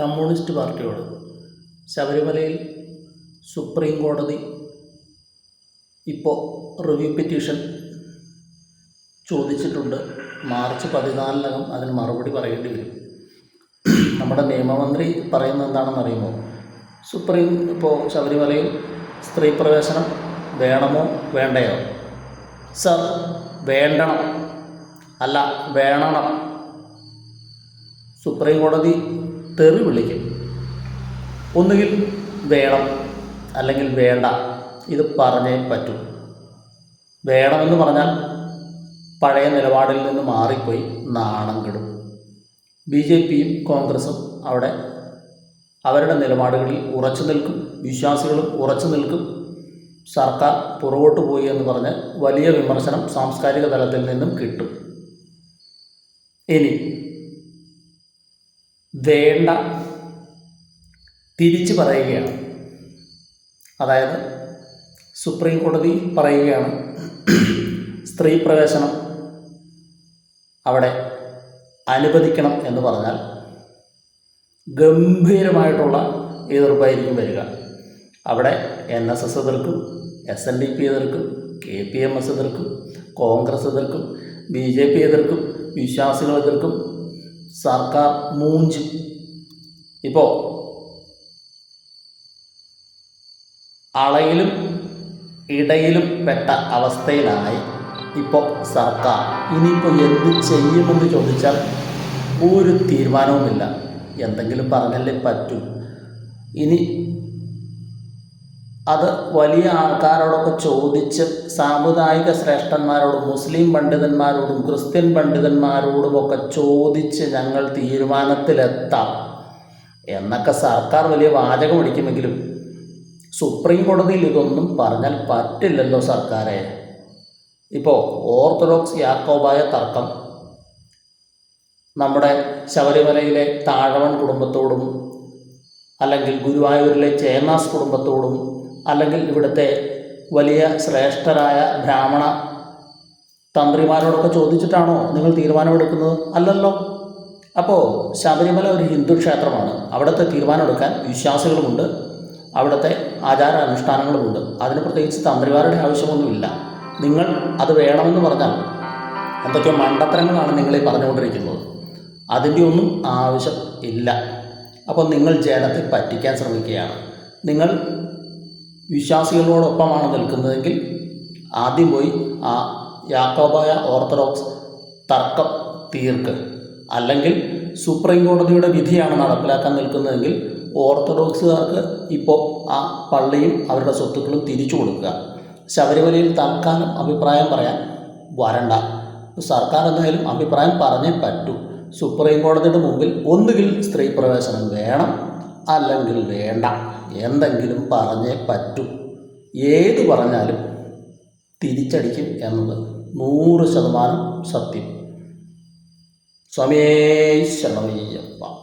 Communist പാർട്ടിയോട്. ശബരിമലയിൽ supreme കോടതി ഇപ്പോൾ റിവ്യൂ പെറ്റീഷൻ ചോദിച്ചിട്ടുണ്ട്. മാർച്ച് പതിനാലിനകം അതിന് മറുപടി പറയേണ്ടി വരും. നമ്മുടെ നിയമമന്ത്രി പറയുന്നത് എന്താണെന്ന് അറിയുമോ? സുപ്രീം ഇപ്പോൾ ശബരിമലയിൽ സ്ത്രീ പ്രവേശനം വേണമോ വേണ്ടയോ? സർ വേണ്ടണം. അല്ല വേണണം. സുപ്രീം കോടതി തെറി വിളിക്കും. ഒന്നുകിൽ വേണം അല്ലെങ്കിൽ വേണ്ട ഇത് പറഞ്ഞേ പറ്റൂ. വേണമെന്ന് പറഞ്ഞാൽ പഴയ നിലപാടിൽ നിന്ന് മാറിപ്പോയി നാണം കെടും. ബി ജെ പിയും കോൺഗ്രസും അവിടെ അവരുടെ നിലപാടുകളിൽ ഉറച്ചു നിൽക്കും വിശ്വാസികളും ഉറച്ചു നിൽക്കും. സർക്കാർ പുറകോട്ട് പോയി എന്ന് പറഞ്ഞ് വലിയ വിമർശനം സാംസ്കാരിക തലത്തിൽ നിന്നും കിട്ടും. ഇനി വേണ്ട. തിരിച്ചു പറയുകയാണ്. അതായത് സുപ്രീം കോടതി പറയുകയാണ് സ്ത്രീ പ്രവേശനം അവിടെ അനുവദിക്കണം എന്ന് പറഞ്ഞാൽ ഗംഭീരമായിട്ടുള്ള എതിർപ്പായിരിക്കും വരിക. അവിടെ എൻ എസ് എസ് എതിർക്കും എസ് എൻ ഡി പി എതിർക്കും കെ പി എം എസ് എതിർക്കും കോൺഗ്രസ് എതിർക്കും ബി ജെ പി എതിർക്കും വിശ്വാസികൾ എതിർക്കും സർക്കാർ മൂഞ്ച്. ഇപ്പോൾ അളയിലും ഇടയിലും പെട്ട അവസ്ഥയിലായി ഇപ്പോൾ സർക്കാർ. ഇനിയിപ്പോൾ എന്ത് ചെയ്യുമെന്ന് ചോദിച്ചാൽ ഒരു തീരുമാനവുമില്ല. എന്തെങ്കിലും പറഞ്ഞല്ലേ പറ്റൂ. ഇനി അത് വലിയ ആൾക്കാരോടൊക്കെ ചോദിച്ച് സാമുദായിക ശ്രേഷ്ഠന്മാരോടും മുസ്ലിം പണ്ഡിതന്മാരോടും ക്രിസ്ത്യൻ പണ്ഡിതന്മാരോടുമൊക്കെ ചോദിച്ച് ഞങ്ങൾ തീരുമാനത്തിലെത്താം. എന്നൊക്കെ സർക്കാർ വലിയ വാചകം അടിക്കുമെങ്കിലും സുപ്രീം കോടതിയിൽ ഇതൊന്നും പറഞ്ഞാൽ പറ്റില്ലല്ലോ സർക്കാരെ. ഇപ്പോൾ ഓർത്തഡോക്സ് യാക്കോബായ തർക്കം. നമ്മുടെ ശബരിമലയിലെ താഴവൻ കുടുംബത്തോടും അല്ലെങ്കിൽ ഗുരുവായൂരിലെ ചേന്നാസ് കുടുംബത്തോടും അല്ലെങ്കിൽ ഇവിടുത്തെ വലിയ ശ്രേഷ്ഠരായ ബ്രാഹ്മണ തന്ത്രിമാരോടൊക്കെ ചോദിച്ചിട്ടാണോ നിങ്ങൾ തീരുമാനമെടുക്കുന്നത്? അല്ലല്ലോ. അപ്പോൾ ശബരിമല ഒരു ഹിന്ദു ക്ഷേത്രമാണ്. അവിടുത്തെ തീരുമാനമെടുക്കാൻ വിശ്വാസികളുമുണ്ട്. അവിടുത്തെ ആചാര അനുഷ്ഠാനങ്ങളുമുണ്ട് അതിന് പ്രത്യേകിച്ച് തന്ത്രിമാരുടെ ആവശ്യമൊന്നുമില്ല. നിങ്ങൾ അത് വേണമെന്ന് പറഞ്ഞാൽ എന്തൊക്കെയോ മണ്ടത്തരങ്ങളാണ് നിങ്ങളെ പറഞ്ഞുകൊണ്ടിരിക്കുന്നത്. അതിന്റെ ഒന്നും ആവശ്യം ഇല്ല. അപ്പോൾ നിങ്ങൾ ജനത്തെ പറ്റിക്കാൻ ശ്രമിക്കുകയാണ്. നിങ്ങൾ വിശ്വാസികളോടൊപ്പമാണ് നിൽക്കുന്നതെങ്കിൽ ആദ്യം പോയി ആ യാക്കോബായ ഓർത്തഡോക്സ് തർക്കം തീർക്ക്. അല്ലെങ്കിൽ സുപ്രീം കോടതിയുടെ വിധിയാണ് നടപ്പിലാക്കാൻ നിൽക്കുന്നതെങ്കിൽ ഓർത്തഡോക്സുകാർക്ക് ഇപ്പോൾ ആ പള്ളിയും അവരുടെ സ്വത്തുക്കളും തിരിച്ചു കൊടുക്കുക. ശബരിമലയിൽ തൽക്കാലം അഭിപ്രായം പറയാൻ വരണ്ട. സർക്കാർ എന്തായാലും അഭിപ്രായം പറഞ്ഞേ പറ്റൂ. സുപ്രീം കോടതിയുടെ മുമ്പിൽ ഒന്നുകിൽ സ്ത്രീ പ്രവേശനം വേണം അല്ലെങ്കിൽ വേണ്ട. എന്തെങ്കിലും പറഞ്ഞേ പറ്റൂ. ഏത് പറഞ്ഞാലും തിരിച്ചടിക്കും എന്നത് നൂറ് ശതമാനം സത്യം. ശരണമയ്യം